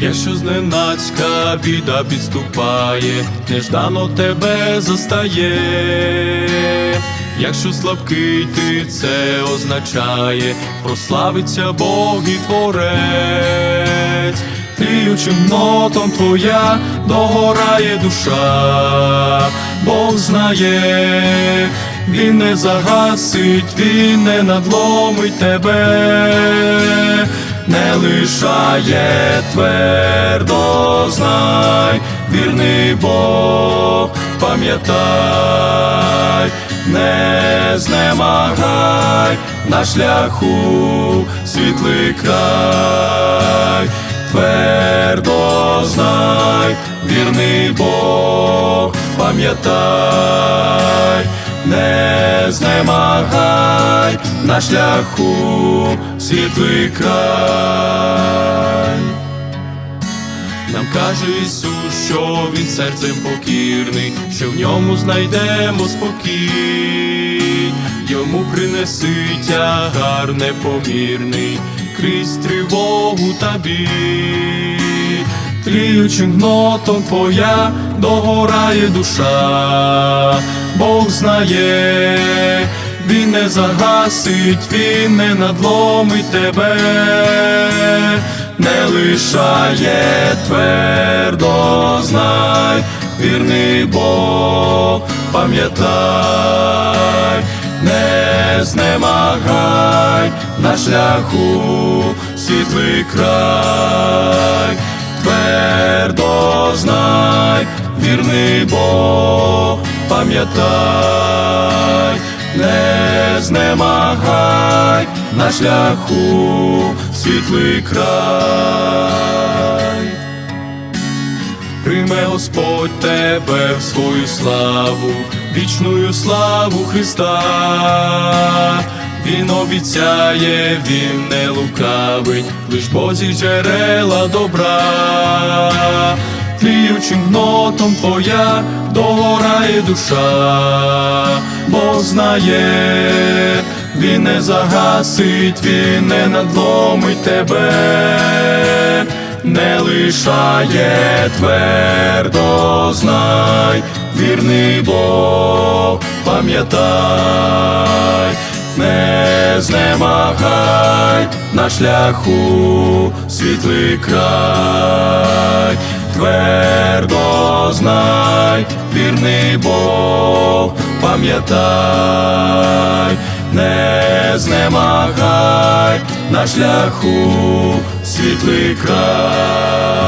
Якщо зненацька біда підступає, неждано тебе застає. Якщо слабкий ти це означає, прославиться Бог і творець, Тліючим нотом твоя догорає душа, Бог знає, Він не загасить, Він не надломить тебе, не лишає твердо знай, вірний Бог, пам'ятай, не знемагай на шляху світлий край, твердо знай, вірний Бог, пам'ятай, не знемагай на шляху світлий край. Нам каже Ісус, що Він серцем покірний, що в ньому знайдемо спокій, йому принеси тягар непомірний, крізь тривогу та біль. Тліючим гнотом твоя догорає душа, Бог знає, Він не загасить, Він не надломить тебе не лишає твердо знай, вірний Бог, пам'ятай, не знемагай на шляху світлий край, твердо знай, вірний Бог, пам'ятай, не знемагай на шляху світлий край. Прийме Господь тебе в свою славу, вічную славу Христа. Він обіцяє, він не лукавить, лиш Бозі джерела добра. Тліючим гнотом твоя догорає душа, Бог знає, він не загасить, він не надломить тебе, не лишає твердо знай, вірний Бог, пам'ятай, не знемагай на шляху світлий край, твердо знай, вірний Бог, пам'ятай, не знемагай на шляху світлий край.